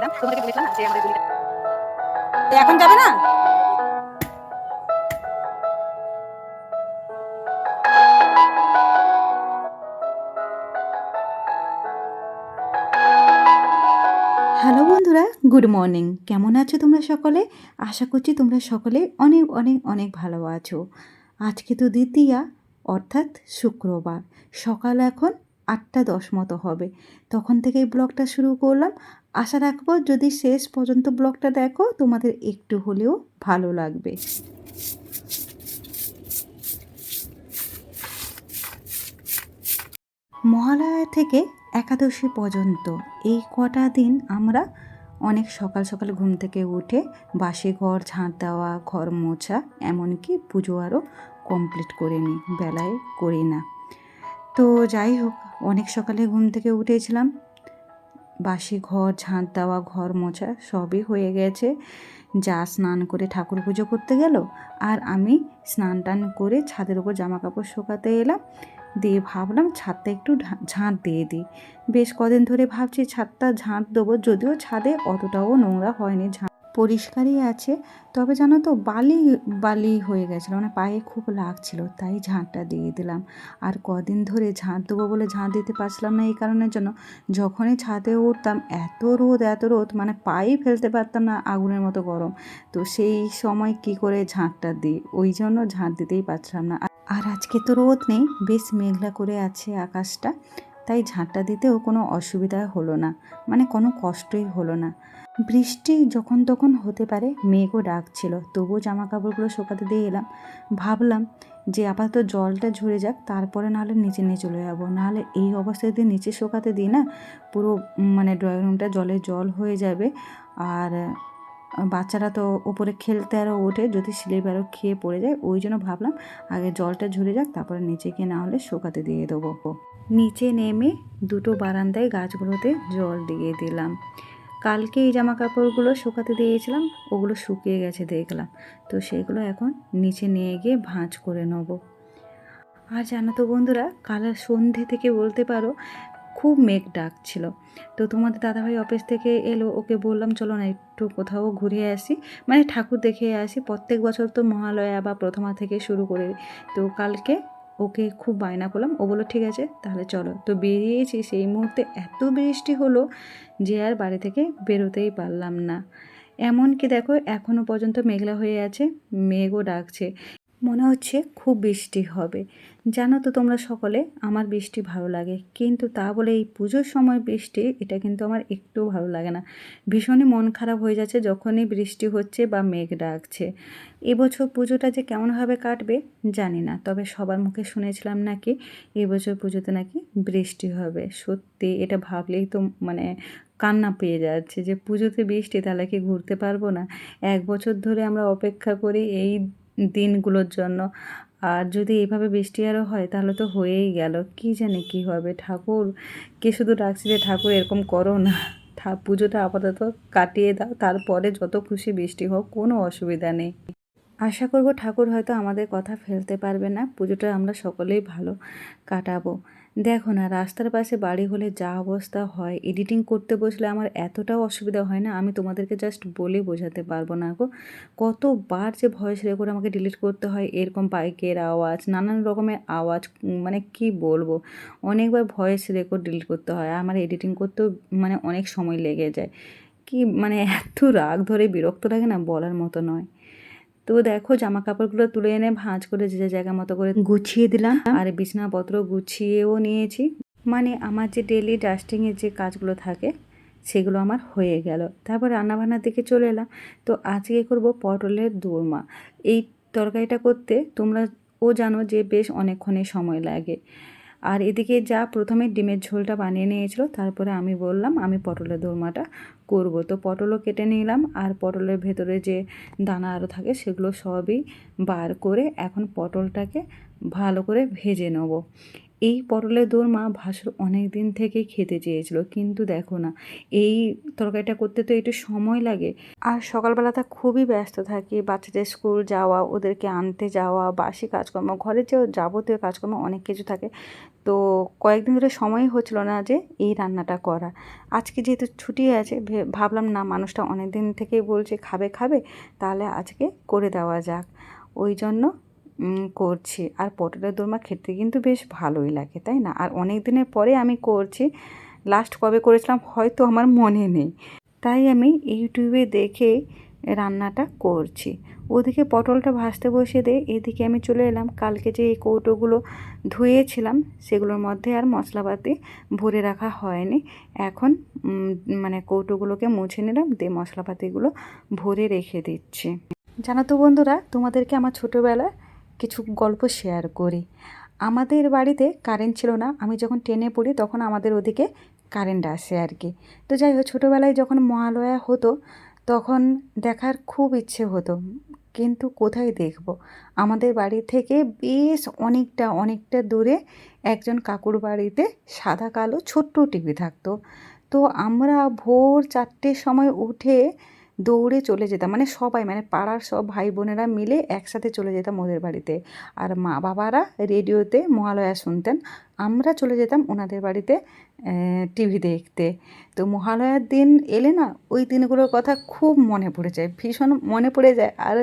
এখন যাবে না? হ্যালো বন্ধুরা, গুড মর্নিং। কেমন আছো তোমরা সকলে? আশা করছি তোমরা সকলে অনেক অনেক অনেক ভালো আছো। আজকে তো দ্বিতীয়া, অর্থাৎ শুক্রবার। সকাল এখন আটটা দশ মতো হবে। তখন থেকেই ব্লগটা শুরু করলাম। আশা রাখব যদি শেষ পর্যন্ত ব্লগটা দেখো, তোমাদের একটু হলেও ভালো লাগবে। মহালয়া থেকে একাদশী পর্যন্ত এই কটা দিন আমরা অনেক সকাল সকাল ঘুম থেকে উঠে বাসি ঘর, ঝাঁট দেওয়া, ঘর মোছা, এমনকি পুজো আরও কমপ্লিট করে নিই, বেলায় করি না। তো যাই হোক, অনেক সকালে ঘুম থেকে উঠেছিলাম। বাসি ঘর, ঝাঁট দেওয়া, ঘর মোছা সবই হয়ে গেছে। যা স্নান করে ঠাকুর পুজো করতে গেল আর আমি স্নান টান করে ছাদের উপর জামা কাপড় শোকাতে এলাম। দিয়ে ভাবলাম ছাদটা একটু ঝাঁট দিয়ে দিই। বেশ কদিন ধরে ভাবছি ছাদটা ঝাঁট দেবো, যদিও ছাদে অতটাও নোংরা হয়নি ঝাঁট পরিষ্কারই আছে। তবে জানো তো, বালি বালি হয়ে গেছিল। মানে পায়ে খুব লাগছিল, তাই ঝাঁটটা দিয়ে দিলাম। আর কদিন ধরে ঝাঁট দেবো বলে ঝাঁট দিতে পারছিলাম না এই কারণের জন্য। যখনই ছাদে উঠতাম, এত রোদ এত রোদ মানে পায়ে ফেলতে পারতাম না আগুনের মতো গরম। তো সেই সময় কি করে ঝাঁটটা দিই? ওই জন্য ঝাঁট দিতেই পারছিলাম না। আর আজকে তো রোদ নেই, বেশ মেঘলা করে আছে আকাশটা। তাই ঝাঁটটা দিতেও কোনো অসুবিধা হলো না। মানে কোনো কষ্টই হলো না। বৃষ্টি যখন তখন হতে পারে, মেঘও ডাকছিল। তবুও জামা কাপড়গুলো শোকাতে দিয়ে এলাম। ভাবলাম যে আপাতত জলটা ঝরে যাক, তারপরে নাহলে নিচে নিয়ে চলে যাব। নাহলে এই অবস্থায় যদি নিচে শোকাতে দিই না, পুরো মানে ড্রয়িং রুমটা জলে জল হয়ে যাবে। আর বাচ্চারা তো ওপরে খেলতে আরও ওঠে, যদি স্লিপ আরও খেয়ে পড়ে যায়, ওই জন্য ভাবলাম আগে জলটা ঝরে যাক, তারপরে নিচে গিয়ে না হলে শুকাতে দিয়ে দেবো। নিচে নেমে দুটো বারান্দায় গাছগুলোতে জল দিয়ে দিলাম। কালকে এই জামা কাপড়গুলো শুকাতে দিয়েছিলাম, ওগুলো শুকিয়ে গেছে দেখলাম। তো সেগুলো এখন নিচে নিয়ে গিয়ে ভাঁজ করে নেব। আর জানো তো বন্ধুরা, কাল সন্ধে থেকে বলতে পারো, খুব মেঘ ডাকছিল। তো তোমাদের দাদাভাই অফিস থেকে এলো, ওকে বললাম, চলো না একটু কোথাও ঘুরে আসি। মানে ঠাকুর দেখে আসি। প্রত্যেক বছর তো মহালয়া বা প্রথমা থেকে শুরু করে। তো কালকে ওকে খুব বায়না করলাম। ও বলল, ঠিক আছে, তাহলে চলো। তো বেরিয়েছি। সেই মুহূর্তে এত বৃষ্টি হলো যে আর বাড়ি থেকে বেরোতেই পারলাম না। এমনকি দেখো এখনও পর্যন্ত মেঘলা হয়ে আছে। মেঘও ডাকছে। মনে হচ্ছে খুব বৃষ্টি হবে। জানো তো তোমরা সকলে, আমার বৃষ্টি ভালো লাগে। কিন্তু তা বলে এই পুজোর সময় বৃষ্টি, এটা কিন্তু আমার একটুও ভালো লাগে না। ভীষণই মন খারাপ হয়ে যাচ্ছে যখনই বৃষ্টি হচ্ছে বা মেঘ ডাকছে। এবছর পুজোটা যে কেমনভাবে কাটবে, জানি না। তবে সবার মুখে শুনেছিলাম নাকি, এবছর পুজোতে নাকি বৃষ্টি হবে। সত্যি, এটা ভাবলেই তো মানে কান্না পেয়ে যাচ্ছে যে পুজোতে বৃষ্টি, তাহলে কি ঘুরতে পারব না? এক বছর ধরে আমরা অপেক্ষা করি এই দিনগুলোর জন্য। আর যদি এভাবে বৃষ্টি আরও হয়, তাহলে তো হয়েই গেল। কি জানে কি হবে? ঠাকুর, কে শুধু ডাকছি যে, ঠাকুর, এরকম করো না। ঠা পুজোটা আপাতত কাটিয়ে দাও, তারপরে যত খুশি বৃষ্টি হোক, কোনো অসুবিধা নেই। আশা করব ঠাকুর হয়তো আমাদের কথা ফেলতে পারবে না। পুজোটা আমরা সকলেই ভালো কাটাবো। দেখো না, রাস্তার পাশে বাড়ি হলে যা অবস্থা হয় এডিটিং করতে বসলে আমার এতটাও অসুবিধা হয় না, আমি তোমাদেরকে জাস্ট বলে বোঝাতে পারব না গো। কতবার যে ভয়েস রেকর্ড আমাকে ডিলিট করতে হয়, এরকম বাইকের আওয়াজ, নানান রকমের আওয়াজ মানে কি বলব? অনেকবার ভয়েস রেকর্ড ডিলিট করতে হয়, আমার এডিটিং করতেও মানে অনেক সময় লেগে যায়। কি মানে এত রাগ ধরে বিরক্ত লাগে না বলার মতো নয়। তো দেখো জামা কাপড়গুলো তুলে এনে ভাঁজ করে যে জায়গা মতো করে গুছিয়ে দিলাম। আর বিছানাপত্র গুছিয়েও নিয়েছি। মানে আমার যে ডেলি ডাস্টিংয়ের যে কাজগুলো থাকে, সেগুলো আমার হয়ে গেল। তারপর রান্নাবান্নার দিকে চলে এলাম। তো আজকে করব পটলের দোরমা। এই তরকারিটা করতে তোমরা ও জানো যে বেশ অনেকক্ষণই সময় লাগে। আর এদিকে যা প্রথমে ডিমের ঝোলটা বানিয়ে নিয়েছিল, তারপরে আমি বললাম, আমি পটলের দোরমাটা করব। তো পটলও কেটে নিলাম, আর পটলের ভেতরে যে দানা আরও থাকে সেগুলো সবই বার করে এখন পটলটাকে ভালো করে ভেজে নেব। এই পটলের দোরমা ভাসুর অনেক দিন থেকেই খেতে চেয়েছিল, কিন্তু দেখো না, এই তরকারিটা করতে তো একটু সময় লাগে। আর সকালবেলাটা খুবই ব্যস্ত থাকি, বাচ্চাদের স্কুল যাওয়া, ওদেরকে আনতে যাওয়া, বাসি কাজকর্ম ঘরে যে যাবতীয় কাজকর্ম অনেক কিছু থাকে। তো কয়েকদিন ধরে সময়ই হচ্ছিল না যে এই রান্নাটা করা। আজকে যেহেতু ছুটি আছে ভাবলাম না মানুষটা অনেক দিন থেকেই বলছে খাবে খাবে, তাহলে আজকে করে দেওয়া যাক। ওই জন্য করছি। আর পটলের দোরমা খেতে কিন্তু বেশ ভালোই লাগে, তাই না? আর অনেক দিনের পরে আমি করছি। লাস্ট কবে করেছিলাম হয়তো আমার মনে নেই। তাই আমি ইউটিউবে দেখে রান্নাটা করছি। ওদিকে পটলটা ভাজতে বসিয়ে দিয়ে এদিকে আমি চলে এলাম। কালকে যে এই কৌটোগুলো ধুয়েছিলাম, সেগুলোর মধ্যে আর মশলাপাতি ভরে রাখা হয়নি। এখন মানে কৌটোগুলোকে মুছে নিলাম, দিয়ে মশলাপাতিগুলো ভরে রেখে দিচ্ছি। জানো তো বন্ধুরা, তোমাদেরকে আমার ছোটোবেলায় কিছু গল্প শেয়ার করি। আমাদের বাড়িতে কারেন্ট ছিল না, আমি যখন টেনে পড়ি তখন আমাদের ওদিকে কারেন্ট আসে আর কি তো যাই হোক, ছোটোবেলায় যখন মহালয়া হতো তখন দেখার খুব ইচ্ছে হতো, কিন্তু কোথায় দেখব? আমাদের বাড়ি থেকে বেশ অনেকটা অনেকটা দূরে একজন কাকুর বাড়িতে সাদা কালো ছোট্ট টিভি থাকতো। তো আমরা ভোর চারটের সময় উঠে দৌড়ে চলে যেতাম। মানে সবাই মানে পাড়ার সব ভাই বোনেরা মিলে একসাথে চলে যেতাম ওদের বাড়িতে। আর মা বাবারা রেডিওতে, মহালয়া শুনতেন। আমরা চলে যেতাম ওনাদের বাড়িতে টিভি দেখতে। তো মহালয়ার দিন এলে না, ওই দিনগুলোর কথা খুব মনে পড়ে যায়। ভীষণ মনে পড়ে যায়। আর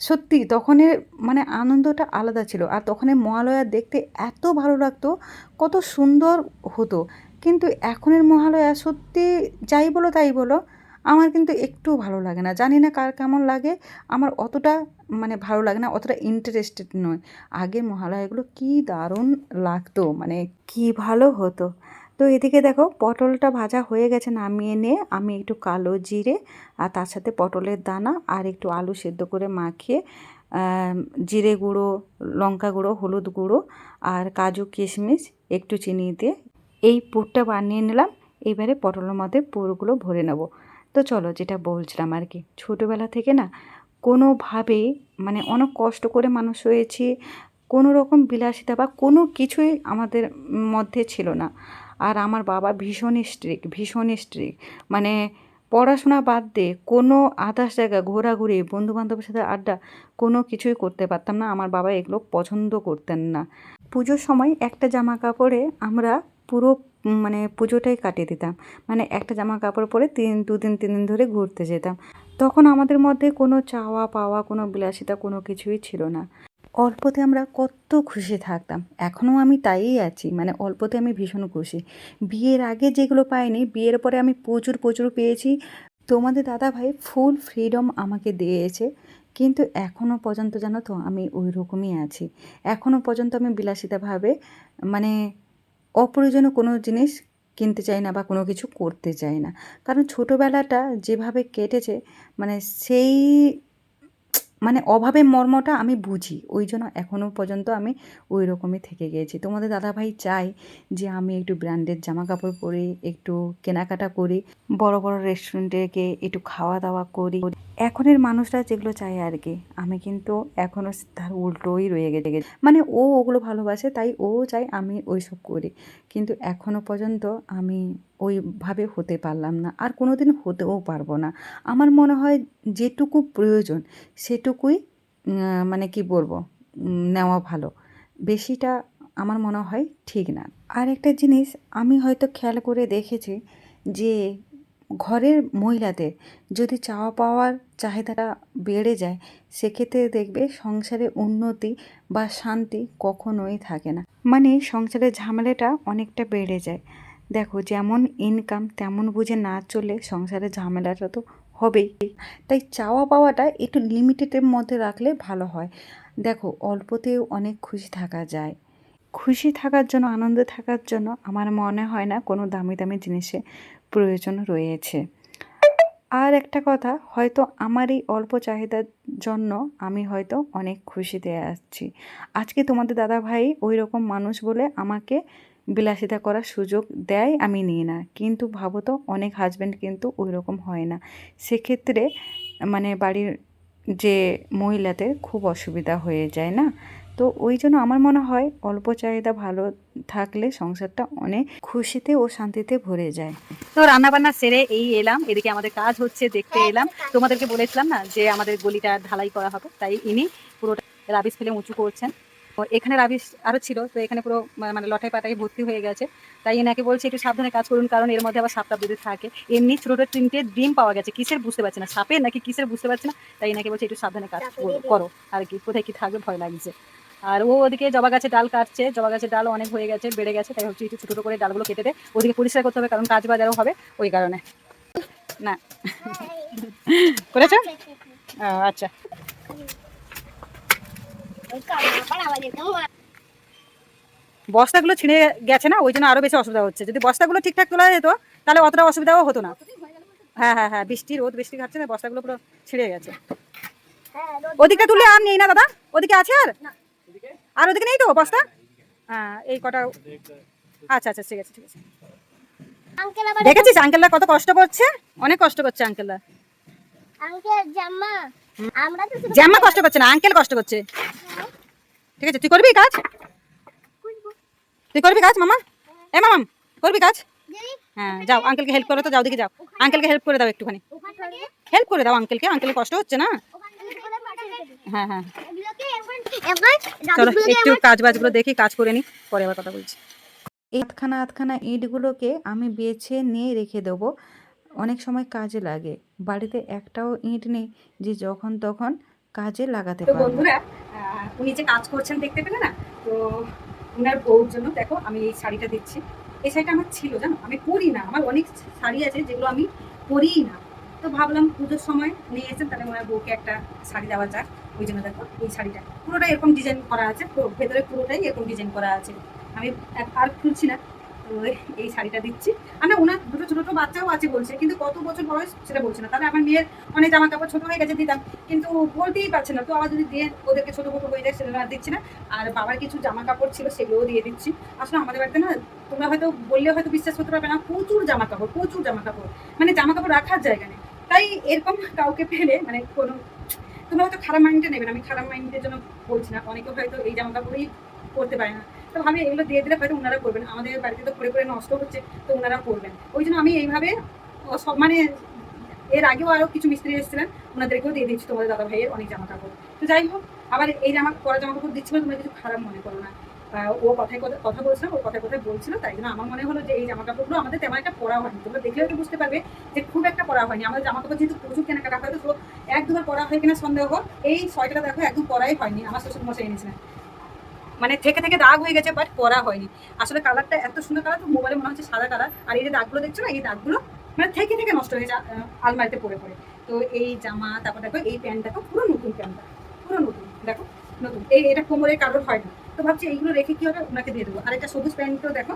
সত্যি তখনের মানে আনন্দটা আলাদা ছিল। আর তখনের মহালয়া দেখতে এত ভালো লাগতো, কত সুন্দর হতো। কিন্তু এখনের মহালয়া সত্যি যাই বলো তাই বলো আমার কিন্তু একটু ভালো লাগে না। জানি না কার কেমন লাগে, আমার অতটা মানে ভালো লাগে না, অতটা ইন্টারেস্টেড নয়। আগে মহালয়াগুলো কি দারুণ লাগতো মানে কি ভালো হতো। তো এদিকে দেখো, পটলটা ভাজা হয়ে গেছে নামিয়ে নিয়ে আমি একটু কালো জিরে আর তার সাথে পটলের দানা আর একটু আলু সেদ্ধ করে মাখিয়ে জিরে গুঁড়ো, লঙ্কা গুঁড়ো, হলুদ গুঁড়ো আর কাজু কিশমিশ, একটু চিনি দিয়ে এই পুরটা বানিয়ে নিলাম। এবারে পটলের মধ্যে পুরগুলো ভরে নেব। তো চলো যেটা বলছিলাম আর কি, ছোটোবেলা থেকে না কোনোভাবেই মানে অনেক কষ্ট করে মানুষ হয়েছি, কোনো রকম বিলাসিতা বা কোনো কিছুই আমাদের মধ্যে ছিল না। আর আমার বাবা ভীষণ স্ট্রিক ভীষণ স্ট্রিক মানে পড়াশোনা বাদ দিয়ে কোনো আদার্স জায়গা ঘোরাঘুরি বন্ধু বান্ধবের সাথে আড্ডা কোনো কিছুই করতে পারতাম না, আমার বাবা এগুলো পছন্দ করতেন না। পুজোর সময় একটা জামা কাপড়ে আমরা পুরো মানে পুজোটাই কাটিয়ে দিতাম। মানে একটা জামা কাপড় পরে তিন, দুদিন তিন দিন ধরে ঘুরতে যেতাম। তখন আমাদের মধ্যে কোনো চাওয়া পাওয়া, কোনো বিলাসিতা, কোনো কিছুই ছিল না। অল্পতে আমরা কত খুশি থাকতাম। এখনও আমি তাইই আছি। মানে অল্পতে আমি ভীষণ খুশি। বিয়ের আগে যেগুলো পাইনি, বিয়ের পরে আমি প্রচুর প্রচুর পেয়েছি। তোমাদের দাদা ভাই ফুল ফ্রিডম আমাকে দিয়েছে। কিন্তু এখনও পর্যন্ত জানো তো আমি ওই রকমই আছি। এখনও পর্যন্ত আমি বিলাসিতাভাবে মানে অপ্রয়োজনীয় কোনো জিনিস কিনতে চাই না বা কোনো কিছু করতে চাই না। কারণ ছোটোবেলাটা যেভাবে কেটেছে মানে সেই মানে অভাবের মর্মটা আমি বুঝি। ওই জন্য এখনও পর্যন্ত আমি ওই রকমই থেকে গিয়েছি। তোমাদের দাদাভাই চাই যে আমি একটু ব্র্যান্ডেড জামা কাপড় পরি, একটু কেনাকাটা করি, বড় বড় রেস্টুরেন্টে গিয়ে একটু খাওয়া দাওয়া করি। এখনের মানুষরা যেগুলো চায় আর কি আমি কিন্তু এখনও তার উল্টোই রয়ে গেছে। মানে ও ওগুলো ভালোবাসে, তাই ও চায় আমি ওইসব করি। কিন্তু এখনও পর্যন্ত আমি ওইভাবে হতে পারলাম না, আর কোনো দিন হতেও পারব না। আমার মনে হয় যেটুকু প্রয়োজন, সেটুকুই মানে কি বলব নেওয়া ভালো। বেশিটা আমার মনে হয় ঠিক না। আর একটা জিনিস, আমি হয়তো খেয়াল করে দেখেছি যে ঘরের মহিলাদের যদি চাওয়া পাওয়ার চাহিদাটা বেড়ে যায়, সেক্ষেত্রে দেখবে সংসারে উন্নতি বা শান্তি কখনোই থাকে না। মানে সংসারের ঝামেলাটা অনেকটা বেড়ে যায়। দেখো, যেমন ইনকাম তেমন বুঝে না চললে সংসারের ঝামেলাটা তো হবেই। তাই চাওয়া পাওয়াটা একটু লিমিটেডের মধ্যে রাখলে ভালো হয়। দেখো, অল্পতেও অনেক খুশি থাকা যায়। খুশি থাকার জন্য, আনন্দে থাকার জন্য আমার মনে হয় না কোনো দামি দামি জিনিসের প্রয়োজন রয়েছে। আর একটা কথা, হয়তো আমার এই অল্প চাহিদার জন্য আমি হয়তো অনেক খুশিতে আসছি। আজকে তোমাদের দাদা ভাই ওই রকম মানুষ বলে আমাকে বিলাসিতা করার সুযোগ দেয় আমি নিই না। কিন্তু ভাবো তো, অনেক হাজব্যান্ড কিন্তু ওই রকম হয় না। সেক্ষেত্রে মানে বাড়ির যে মহিলাদের খুব অসুবিধা হয়ে যায় না? তো ওই জন্য আমার মনে হয় অল্প চাহিদা ভালো থাকলে সংসারটা অনেক খুশিতে ও শান্তিতে ভরে যায়। তো রান্না বান্না সেরে এই এলাম। এদিকে আমাদের কাজ হচ্ছে দেখতে এলাম। তোমাদেরকে বলেছিলাম না যে আমাদের গলিটা ঢালাই করা হবে তাই ইনি পুরোটা রাবিশ ফেলে উঁচু করছেন। তো এখানে রাবিশ আরও ছিল তো এখানে পুরো মানে লটাই পাটাই ভর্তি হয়ে গেছে। তাই এনাকে বলছি একটু সাবধানে কাজ করুন কারণ এর মধ্যে আবার সাপটা যদি থাকে। এমনি ছোটো ছোটো তিনটে ডিম পাওয়া গেছে কিসের বুঝতে পারছে না সাপের নাকি কিসের বুঝতে পারছে না? তাই এনাকে বলছি একটু সাবধানে কাজ করো। আর কি কোথায় কি থাকবে ভয় লাগছে। আর ও ওদিকে জবা গাছের ডাল কাটছে, জবা গাছের ডাল অনেক হয়ে গেছে, বেড়ে গেছে, তাই হচ্ছে একটু ছোটো করে ডালগুলো কেটে দে। ওদিকে পরিষ্কার করতে হবে, কারণ কাজ বাজারও হবে ওই কারণে। না। করেছ? আচ্ছা। বস্তাগুলো ছিঁড়ে গেছে না, ওই জন্য আরও বেশি অসুবিধা হচ্ছে। যদি বস্তাগুলো ঠিকঠাক তোলা যেত, তাহলে অতটা অসুবিধাও হতো না। হ্যাঁ হ্যাঁ হ্যাঁ বৃষ্টি, রোদ, বৃষ্টি খাচ্ছে না, বস্তাগুলো পুরো ছিঁড়ে গেছে। ওদিকটা তুলে আর নেই না, দাদা। ওদিকে আছে আর? আর ওদিকে নেই তো বস্তা? হ্যাঁ এই কটা আচ্ছা আচ্ছা ঠিক আছে ঠিক আছে। দেখেছিস আঙ্কেলরা কত কষ্ট করছে? অনেক কষ্ট করছে আঙ্কেলরা। জাম্মা কষ্ট করছে না আঙ্কেল কষ্ট করছে। ঠিক আছে তুই করবি কাজ? তুই করবি কাজ মামা? এ মামাম করবি কাজ? হ্যাঁ যাও আঙ্কেলকে হেল্প করো তো যাও দিকে যাও। আঙ্কেলকে হেল্প করে দাও একটুখানি। হেল্প করে দাও আঙ্কেলকে আঙ্কেলের কষ্ট হচ্ছে না ওখান থেকে করে পাঠিয়ে দেবে হ্যাঁ হ্যাঁ। চলো একটু কাজ বাজগুলো দেখি কাজ করে নি পরে আবার কথা বলছি। এই আধখানা আধখানা ইঁটগুলোকে আমি বেছে নিয়ে রেখে দেবো। অনেক সময় কাজে লাগে বাড়িতে একটাও ইঁট নেই যে যখন তখন কাজে লাগাতে পারব। বন্ধুরা উনি যে কাজ করছেন দেখতে পেলে না? তো ওনার বউর জন্য দেখো আমি এই শাড়িটা দিচ্ছি। এই শাড়িটা আমার ছিল জানো? আমি পরি না আমার অনেক শাড়ি আছে যেগুলো আমি পরিই না। তো ভাবলাম পুজোর সময় নিয়ে এসেছেন তাহলে ওনার বউকে একটা শাড়ি দেওয়া যাক। ওই জন্য দেখো, এই শাড়িটা। পুরোটাই এরকম ডিজাইন করা আছে ভেতরে পুরোটাই এরকম ডিজাইন করা আছে। আমি আর খুলছি না, তো এই শাড়িটা দিচ্ছি। আমি ওনার দুটো ছোটো ছোটো বাচ্চাও আছে বলছে, কিন্তু কত বছর বয়স সেটা বলছে না। তাহলে আমার মেয়ের অনেক জামা কাপড় ছোটো হয়ে গেছে, দিতাম। কিন্তু বলতেই পারছে না, তো আবার যদি দিয়ে ওদেরকে ছোটো মোটো হয়ে যায় আর দিচ্ছি না। আর বাবার কিছু জামা কাপড় ছিল, সেগুলোও দিয়ে দিচ্ছি। আসলে আমাদের বাড়িতে না, তোমরা হয়তো বললে হয়তো বিশ্বাস করতে পারবে না, প্রচুর জামা কাপড় প্রচুর জামা কাপড় মানে জামা কাপড় রাখার জায়গা নেই। তাই এরকম কাউকে পেলে মানে কোনো তোমরা হয়তো খারাপ মাইন্ডে নেবে আমি খারাপ মাইন্ডের জন্য বলছি না, অনেকে হয়তো এই জামা কাপড়ই করতে পারে না। তো আমি এগুলো দিয়ে দিলে হয়তো ওনারা করবেন, আমাদের বাড়িতে তো করে করে নষ্ট হচ্ছে, তো ওনারা করবেন। ওই জন্য আমি এইভাবে সব মানে এর আগেও আরও কিছু মিস্ত্রি এসেছিলেন, ওনাদেরকেও দিয়ে দিচ্ছি তোমাদের দাদা ভাইয়ের অনেক জামা কাপড় তো যাই হোক, আবার এই জামা পরা জামা কাপড় দিচ্ছিল তোমরা কিছু খারাপ মনে করো না। ও কথায় কথা কথা বলছিল ও কথায় কথায় বলছিল, তাই জন্য আমার মনে হলো যে এই জামা কাপড়গুলো আমাদের তেমন একটা পরা হয়নি। তোমরা দেখলে হয়তো বুঝতে পারবে যে খুব একটা পরা হয়নি। আমাদের জামা কাপড় যেহেতু প্রচুর কেনাকাটা হয়, তো এক দুবার পরা হয় কিনা সন্দেহ হোক এই সোয়েটারটা দেখো একদম পরাই হয়নি, আমার শ্বশুর মশাই এনেছিলেন। মানে থেকে থেকে দাগ হয়ে গেছে বাট পরা হয়নি। আসলে কালারটা এত সুন্দর কালার তো মোবাইলে মনে হচ্ছে সাদা কালার আর এই যে দাগগুলো দেখছ না, এই দাগগুলো মানে থেকে থেকে নষ্ট হয়ে যায় আলমারিতে পড়ে পড়ে। তো এই জামা, তারপর দেখো এই প্যান্ট দেখো পুরো নতুন প্যান্টটা, পুরো নতুন। দেখো, নতুন। এই এটা কোমরে কারোর হয় না তো ভাবছি এইগুলো রেখে কি হবে? ওনাকে দিয়ে দেবো। আর একটা সবুজ প্যান্টও দেখো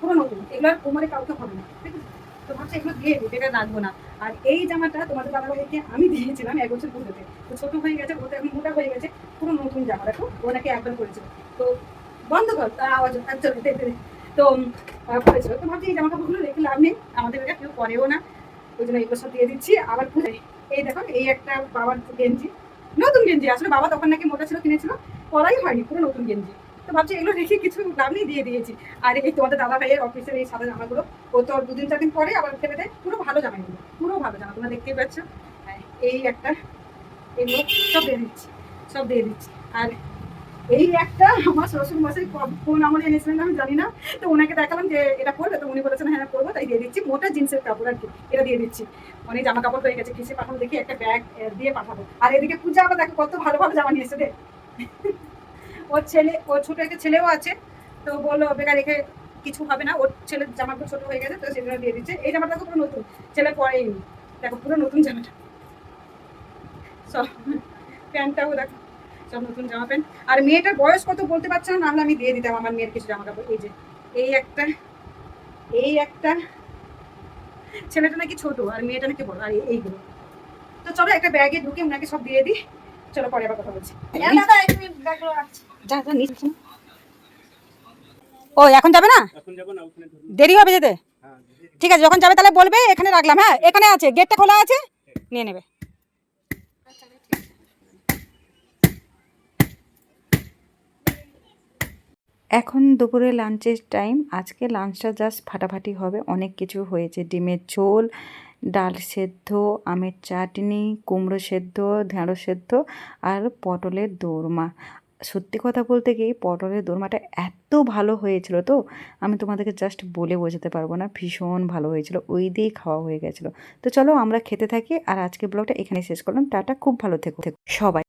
পুরো নতুন। এগুলো আর কোমরে কাউকে হবে না, ঠিক আছে? তো ভাবছি এগুলো দিয়ে দেবো এটা রাখব না। আর এই জামাটা তোমাদের ভাইকে আমি দিয়েছিলাম এক বছর পুজোতে তো ছোট হয়ে গেছে ও তো এখন মোটা হয়ে গেছে, পুরো নতুন জামা, দেখো ওনাকে একবার করেছিল তো বন্ধ কর, তার আওয়াজ চলো। তো করেছিল তো ভাবছি এই জামা কাপড়গুলো রেখে লাভ নেই, আমাদের এটা কেউ পরেও না। ওই জন্য এগুলো সব দিয়ে দিচ্ছি, আবার পুজোয় এই দেখো, এই একটা বাবার গেঞ্জি, নতুন গেঞ্জি। আসলে বাবা তখন নাকি মোটা ছিল, কিনেছিল। পরাই হয়নি পুরো নতুন গেঞ্জি। তো ভাবছি এগুলো রেখে কিছু নেই দিয়ে দিয়েছি। আর এই তোমাদের দাদা ভাইয়ের অফিসের এই সাদা জামাগুলো ও তো দুদিন চার দিন পরে আবার ফেলে দেয় পুরো ভালো জামা এগুলো পুরো ভালো জামা তোমরা দেখতেই পাচ্ছ। হ্যাঁ, এই একটা এগুলো সব দিয়ে দিচ্ছি সব দিয়ে দিচ্ছি। আর এই একটা আমার শ্বশুর মশাই কোন আমলে এনেছিলেন আমি জানি না তো ওনাকে দেখালাম যে এটা করবে তো উনি বলেছেন হ্যাঁ করব তাই দিয়ে দিচ্ছি। মোটা জিন্সের কাপড় আর কি এটা দিয়ে দিচ্ছি। অনেক জামা কাপড় হয়ে গেছে কিসে পাঠাবো দেখি একটা ব্যাগ দিয়ে পাঠাবো। আর এদিকে পূজা আবার দেখো কত ভালো ভালো জামা নিয়েছে রে ওর ছেলে, ওর ছোট একটা ছেলেও আছে। তো বলল, বেকার রেখে কিছু হবে না। ওর ছেলের জামা ছোট হয়ে গেছে, তো সেগুলো দিয়ে দিচ্ছে। এই জামাটা তো পুরো নতুন, ছেলে পরেই দেখো, পুরো নতুন জামাটা। সব প্যান্টটাও দেখো, সব নতুন জামা প্যান্ট। আর মেয়েটার বয়স কত বলতে পারছে না নাহলে আমি দিয়ে দিতাম আমার মেয়ের কিছু জামা কাপড় এই যে, এই একটা এই একটা। ছেলেটা নাকি ছোট, আর মেয়েটা নাকি বড়, আর এই- এইগুলো। তো চলো, একটা ব্যাগে ঢুকে ওনাকে সব দিয়ে দিই। চলো পরে আবার কথা বলছি। ও এখন যাবে না? এখন যাব না ওখানে ধরুন দেরি হবে যেতে? হ্যাঁ ঠিক আছে যখন যাবে তাহলে বলবে এখানে রাখলাম হ্যাঁ এখানে আছে গেটটা খোলা আছে নিয়ে নেবে। এখন দুপুরে লাঞ্চের টাইম আজকে লাঞ্চটা জাস্ট ফাটাফাটি হবে অনেক কিছু হয়েছে ডিমের ঝোল ডাল সেদ্ধ, আমের চাটনি, কুমড়ো সেদ্ধ ঢেঁড়ো সেদ্ধ আর পটলের দোরমা। সত্যি কথা বলতে কি, পটলের দোরমাটা এত ভালো হয়েছিল তো, আমি তোমাদেরকে জাস্ট বলে বোঝাতে পারব না, ভীষণ ভালো হয়েছিল, ওই দিয়েই খাওয়া হয়ে গেছিল। তো চলো আমরা খেতে থাকি, আর আজকে ব্লগটা এখানে শেষ করলাম, টাটা, খুব ভালো থেকো। সবাই।